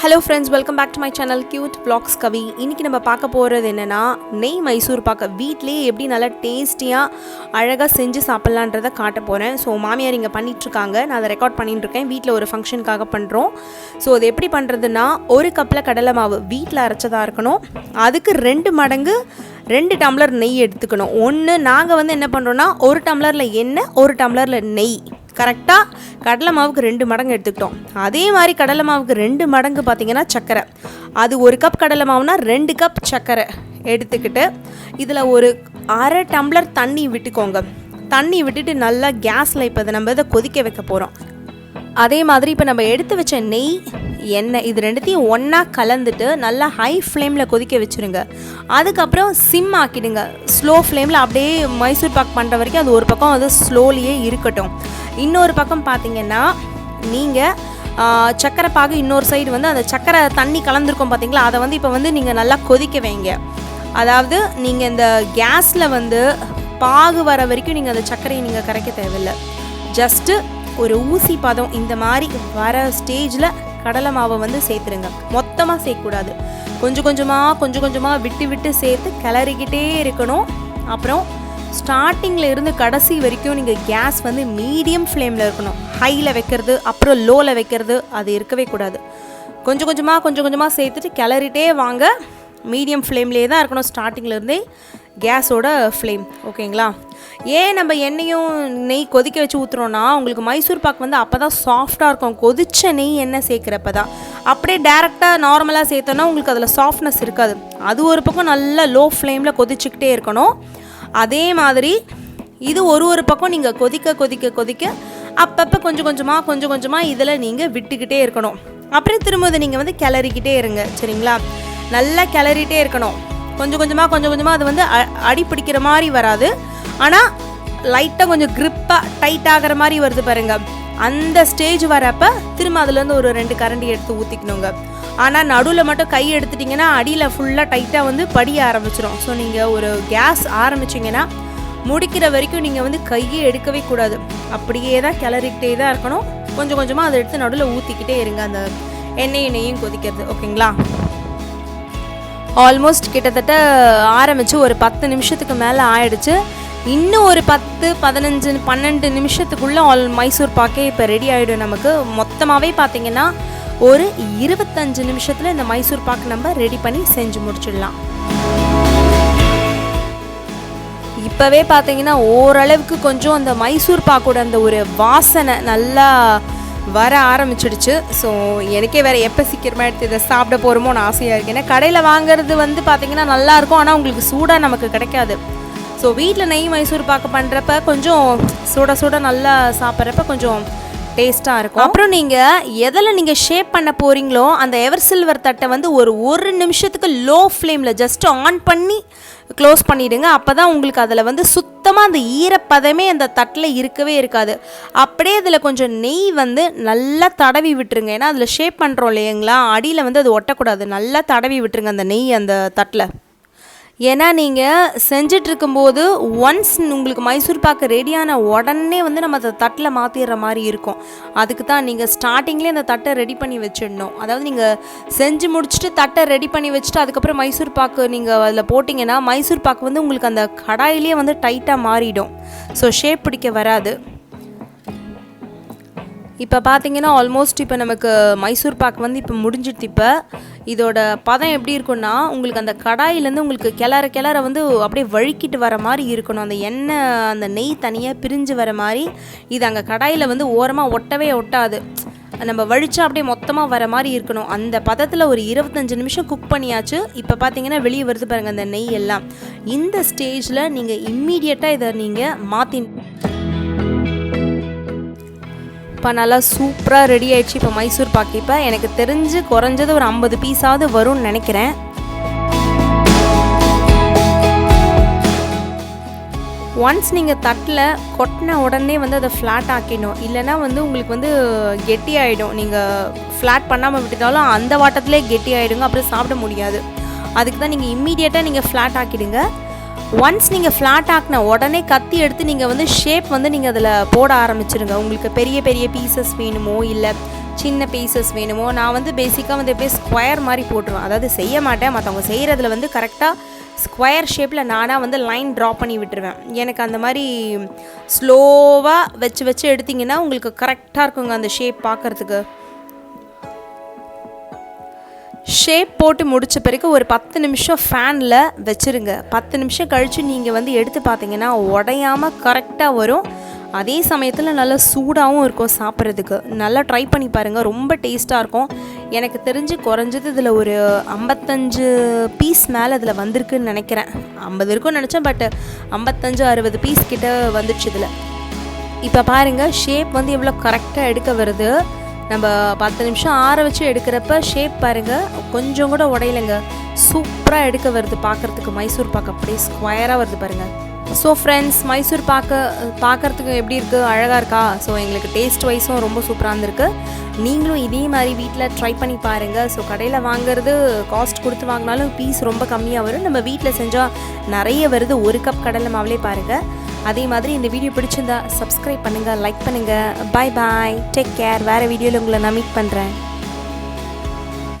Hello friends welcome back to my channel cute blogs Kavi இன்றைக்கி நம்ம பார்க்க போகிறது என்னென்னா நெய் மைசூர் பாக்க. வீட்லேயே எப்படி நல்லா டேஸ்டியாக அழகாக செஞ்சு சாப்பிட்லான்றதை காட்ட போகிறேன் ஸோ மாமியார் இங்கே பண்ணிகிட்ருக்காங்க நான் அதை ரெக்கார்ட் பண்ணிட்டுருக்கேன். வீட்டில் ஒரு ஃபங்க்ஷனுக்காக பண்ணுறோம் ஸோ அது எப்படி பண்ணுறதுன்னா ஒரு கப்பில் கடலை மாவு வீட்டில் அரைச்சதாக இருக்கணும். அதுக்கு ரெண்டு மடங்கு ரெண்டு டம்ளர் நெய் எடுத்துக்கணும். ஒன்று நாங்கள் வந்து என்ன பண்ணுறோன்னா ஒரு டம்ளரில் எண்ணெய் ஒரு டம்ளரில் நெய். கரெக்டாக கடலை மாவுக்கு ரெண்டு மடங்கு எடுத்துக்கிட்டோம். அதே மாதிரி கடலை மாவுக்கு ரெண்டு மடங்கு பார்த்தீங்கன்னா சர்க்கரை அது ஒரு கப் கடலை மாவுனா ரெண்டு கப் சர்க்கரை எடுத்துக்கிட்டு இதில் ஒரு அரை டம்ளர் தண்ணி விட்டுக்கோங்க. தண்ணி விட்டுட்டு நல்லா கேஸில் இப்போ இதை நம்ம இதை கொதிக்க வைக்க போகிறோம் அதே மாதிரி இப்போ நம்ம எடுத்து வச்ச நெய் எண்ணெய் இது ரெண்டுத்தையும் ஒன்றா கலந்துட்டு நல்லா ஹை ஃப்ளேமில் கொதிக்க வச்சுருங்க. அதுக்கப்புறம் சிம் ஆக்கிடுங்க. ஸ்லோ ஃப்ளேமில் அப்படியே மைசூர் பாக் பண்ணுற வரைக்கும் அது ஒரு பக்கம் அது ஸ்லோலியே இருக்கட்டும். இன்னொரு பக்கம் பார்த்தீங்கன்னா நீங்கள் சக்கரை பாகு இன்னொரு சைடு வந்து அந்த சக்கரை தண்ணி கலந்துருக்கோம் பார்த்தீங்களா அதை வந்து இப்போ வந்து நீங்கள் நல்லா கொதிக்க வைங்க. அதாவது நீங்கள் இந்த கேஸில் வந்து பாகு வர வரைக்கும் நீங்கள் அந்த சர்க்கரையை நீங்கள் கரைக்க தேவையில்லை. ஜஸ்ட்டு ஒரு ஊசி பதம் இந்த மாதிரி வர ஸ்டேஜில் கடலை மாவை வந்து சேர்த்துருங்க. மொத்தமாக சேர்க்கக்கூடாது. கொஞ்சம் கொஞ்சமாக கொஞ்சம் கொஞ்சமாக விட்டு விட்டு சேர்த்து கிளறிக்கிட்டே இருக்கணும். அப்புறம் ஸ்டார்டிங்கில் இருந்து கடைசி வரைக்கும் நீங்கள் கேஸ் வந்து மீடியம் ஃப்ளேமில் இருக்கணும். ஹையில் வைக்கிறது அப்புறம் லோவில் வைக்கிறது அது இருக்கவே கூடாது. கொஞ்சம் கொஞ்சமாக கொஞ்சம் கொஞ்சமாக சேர்த்துட்டு கிளறிட்டே வாங்க. மீடியம் ஃப்ளேம்லேயே தான் இருக்கணும் ஸ்டார்டிங்லேருந்தே கேஸோட ஃப்ளேம் ஓகேங்களா ஏன் நம்ம எண்ணெயும் நெய் கொதிக்க வச்சு ஊற்றுறோன்னா உங்களுக்கு மைசூர் பாக் வந்து அப்போ தான் சாஃப்டாக இருக்கும். கொதிச்ச நெய் எண்ணெய் சேர்க்குறப்ப தான் அப்படியே டேரெக்டாக நார்மலாக சேர்த்தோன்னா உங்களுக்கு அதில் சாஃப்ட்னஸ் இருக்காது. அது ஒரு பக்கம் நல்லா லோ ஃப்ளேமில் கொதிச்சுக்கிட்டே இருக்கணும். அதே மாதிரி இது ஒரு ஒரு பக்கம் நீங்கள் கொதிக்க கொதிக்க கொதிக்க அப்பப்போ கொஞ்சம் கொஞ்சமாக கொஞ்சம் கொஞ்சமாக இதில் நீங்கள் விட்டுக்கிட்டே இருக்கணும். அப்புறம் திரும்ப இதை நீங்கள் வந்து கிளறிக்கிட்டே இருங்க சரிங்களா? நல்லா கிளறிட்டே இருக்கணும். கொஞ்சம் கொஞ்சமாக கொஞ்சம் கொஞ்சமாக அது வந்து அ- அடி பிடிக்கிற மாதிரி வராது. ஆனால் லைட்டாக கொஞ்சம் க்ரிப்பாக டைட் ஆகிற மாதிரி வருது பாருங்கள் அந்த ஸ்டேஜ் வரப்ப திரும்ப அதுலேருந்து ஒரு ரெண்டு கரண்டி எடுத்து ஊற்றிக்கணுங்க ஆனால் நடுவில் மட்டும் கை எடுத்துட்டிங்கன்னா அடியில் ஃபுல்லாக டைட்டாக வந்து படிய ஆரம்பிச்சிடும் ஸோ நீங்கள் ஒரு கேஸ் ஆரம்பிச்சிங்கன்னா முடிக்கிற வரைக்கும் நீங்கள் வந்து கையே எடுக்கவே கூடாது. அப்படியே தான் கிளறிக்கிட்டே தான் இருக்கணும். கொஞ்சம் கொஞ்சமாக அதை எடுத்து நடுவில் ஊற்றிக்கிட்டே இருங்க. அந்த எண்ணெய் எண்ணெயும் கொதிக்கிறது. ஓகேங்களா? ஆல்மோஸ்ட் கிட்டத்தட்ட ஆரம்பித்து ஒரு பத்து நிமிஷத்துக்கு மேலே ஆயிடுச்சு. இன்னும் ஒரு பத்து பதினஞ்சு பன்னெண்டு நிமிஷத்துக்குள்ளே ஆல் மைசூர் பாக்கே இப்போ ரெடி ஆகிடும் நமக்கு. மொத்தமாகவே பார்த்தீங்கன்னா ஒரு இருபத்தஞ்சு நிமிஷத்தில் இந்த மைசூர் பாக் நம்ம ரெடி பண்ணி செஞ்சு முடிச்சிடலாம். இப்போவே பார்த்தீங்கன்னா ஓரளவுக்கு கொஞ்சம் அந்த மைசூர் பாக்கோட அந்த ஒரு வாசனை நல்லா வர ஆரம்பிச்சிடுச்சு. ஸோ எனக்கே வேறு எப்போ சீக்கிரமாக எடுத்து இதை சாப்பிட போகிறோமோன்னு ஆசையாக இருக்குது ஏன்னா கடையில் வாங்குறது வந்து பார்த்திங்கன்னா நல்லாயிருக்கும் ஆனால் உங்களுக்கு சூடாக நமக்கு கிடைக்காது. ஸோ வீட்டில் நெய் மைசூர் பாக்கு பண்ணுறப்ப கொஞ்சம் சுட சுட நல்லா சாப்பிட்றப்ப கொஞ்சம் டேஸ்ட்டாக இருக்கும். அப்புறம் நீங்கள் எதில் நீங்கள் ஷேப் பண்ண போகிறீங்களோ அந்த எவர் சில்வர் தட்டை வந்து ஒரு ஒரு நிமிஷத்துக்கு லோ ஃப்ளேமில் ஜஸ்ட் ஆன் பண்ணி க்ளோஸ் பண்ணிவிடுங்க அப்போ தான் உங்களுக்கு அதில் வந்து சுத்தமாக அந்த ஈரப்பதமே அந்த தட்டில் இருக்கவே இருக்காது. அப்படியே அதில் கொஞ்சம் நெய் வந்து நல்லா தடவி விட்டுருங்க. ஏன்னா அதில் ஷேப் பண்ணுறோம் இல்லைங்களா அடியில் வந்து அது ஒட்டக்கூடாது. நல்லா தடவி விட்டுருங்க அந்த நெய் அந்த தட்டில். ஏன்னா நீங்கள் செஞ்சிட்ருக்கும்போது ஒன்ஸ் உங்களுக்கு மைசூர் பாக்கு ரெடியான உடனே வந்து நம்ம அதை தட்டில் மாற்றிடுற மாதிரி இருக்கும். அதுக்கு தான் நீங்கள் ஸ்டார்டிங்லேயே அந்த தட்டை ரெடி பண்ணி வச்சிடணும். அதாவது நீங்கள் செஞ்சு முடிச்சுட்டு தட்டை ரெடி பண்ணி வச்சுட்டு அதுக்கப்புறம் மைசூர் பாக்கு நீங்கள் அதில் போட்டிங்கன்னா மைசூர் பாக்கு வந்து உங்களுக்கு அந்த கடாயிலே வந்து டைட்டாக மாறிடும். ஸோ ஷேப் பிடிக்க வராது. இப்போ பார்த்தீங்கன்னா ஆல்மோஸ்ட் இப்போ நமக்கு மைசூர் பாக் வந்து இப்போ முடிஞ்சிடுது இப்போ. இதோட பதம் எப்படி இருக்கும்னா உங்களுக்கு அந்த கடாயிலேருந்து உங்களுக்கு கிளற கிளற வந்து அப்படியே வழுக்கிட்டு வர மாதிரி இருக்கணும். அந்த எண்ணெய் அந்த நெய் தனியாக பிரிஞ்சு வர மாதிரி. இது அங்கே கடாயில் வந்து ஓரமாக ஒட்டவே ஒட்டாது. நம்ம வழிச்சா அப்படியே மொத்தமாக வர மாதிரி இருக்கணும். அந்த பதத்தில் ஒரு இருபத்தஞ்சு நிமிஷம் குக் பண்ணியாச்சு. இப்போ பார்த்தீங்கன்னா வெளியே வருது பாருங்கள் அந்த நெய் எல்லாம். இந்த ஸ்டேஜில் நீங்கள் இம்மீடியட்டாக இதை நீங்கள் மாற்றி இப்போ நல்லா சூப்பராக ரெடி ஆயிடுச்சு. இப்போ மைசூர் பாக்கு இப்போ எனக்கு தெரிஞ்சு குறைஞ்சது ஒரு ஐம்பது பீஸாவது வரும்னு நினைக்கிறேன். ஒன்ஸ் நீங்கள் தட்டில் கொட்டின உடனே வந்து அதை ஃப்ளாட் ஆக்கிடணும். இல்லைன்னா வந்து உங்களுக்கு வந்து கெட்டி ஆகிடும் நீங்கள் ஃப்ளாட் பண்ணாமல் விட்டுட்டாலும் அந்த வாட்டத்திலே கெட்டி ஆகிடுங்க அப்புறம் சாப்பிட முடியாது. அதுக்கு தான் நீங்கள் இம்மீடியட்டாக நீங்கள் ஃப்ளாட் ஆக்கிடுங்க. ஒன்ஸ் நீங்கள் ஃப்ளாட் ஆக்கின உடனே கத்தி எடுத்து நீங்கள் வந்து ஷேப் வந்து நீங்கள் அதில் போட ஆரம்பிச்சிருங்க. உங்களுக்கு பெரிய பெரிய பீசஸ் வேணுமோ இல்லை சின்ன பீசஸ் வேணுமோ நான் வந்து பேசிக்காக வந்து எப்படியே ஸ்கொயர் மாதிரி போட்டுருவேன். அதாவது செய்ய மாட்டேன். மற்றவங்க செய்கிறதுல வந்து கரெக்டாக ஸ்கொயர் ஷேப்பில் நானாக வந்து லைன் ட்ரா பண்ணி விட்டுருவேன். எனக்கு அந்த மாதிரி ஸ்லோவாக வச்சு வச்சு எடுத்திங்கன்னா உங்களுக்கு கரெக்டாக இருக்குங்க அந்த ஷேப் பார்க்குறதுக்கு ஷேப் போட்டு முடித்த பிறகு ஒரு பத்து நிமிஷம் ஃபேனில் வச்சுருங்க. பத்து நிமிஷம் கழித்து நீங்கள் வந்து எடுத்து பார்த்தீங்கன்னா உடையாமல் கரெக்டாக வரும். அதே சமயத்தில் நல்லா சூடாகவும் இருக்கும் சாப்பிட்றதுக்கு. நல்லா ட்ரை பண்ணி பாருங்கள் ரொம்ப டேஸ்ட்டாக இருக்கும். எனக்கு தெரிஞ்சு குறைஞ்சது இதில் ஒரு ஐம்பத்தஞ்சு பீஸ் மேலே இதில் வந்திருக்குன்னு நினைக்கிறேன். ஐம்பது இருக்கும்னு நினச்சேன் பட் ஐம்பத்தஞ்சு அறுபது பீஸ் கிட்ட வந்துடுச்சு இதில். இப்போ பாருங்கள் ஷேப் வந்து எவ்வளோ கரெக்டாக எடுக்க வருது. நம்ம பத்து நிமிஷம் ஆற வச்சு எடுக்கிறப்ப ஷேப் பாருங்கள் கொஞ்சம் கூட உடையலைங்க. சூப்பராக எடுக்க வருது பார்க்குறதுக்கு மைசூர் பாக்கு அப்படியே ஸ்கொயராக வருது பாருங்கள் ஸோ ஃப்ரெண்ட்ஸ் மைசூர் பாக்க பார்க்குறதுக்கு எப்படி இருக்குது அழகாக இருக்கா? ஸோ எங்களுக்கு டேஸ்ட் வைஸும் ரொம்ப சூப்பராக இருந்திருக்கு. நீங்களும் இதே மாதிரி வீட்டில் ட்ரை பண்ணி பாருங்கள் ஸோ கடையில் வாங்குறது காஸ்ட் கொடுத்து வாங்கினாலும் பீஸ் ரொம்ப கம்மியாக வரும். நம்ம வீட்டில் செஞ்சால் நிறைய வருது. ஒரு கப் கடலை மாவுலே பாருங்கள் அதே மாதிரி இந்த வீடியோ பிடிச்சிருந்தா சப்ஸ்கிரைப் பண்ணுங்கள் லைக் பண்ணுங்கள் பாய் பாய் டேக் கேர் வேறு வீடியோவில் உங்களை நான் மீட் பண்ணுறேன்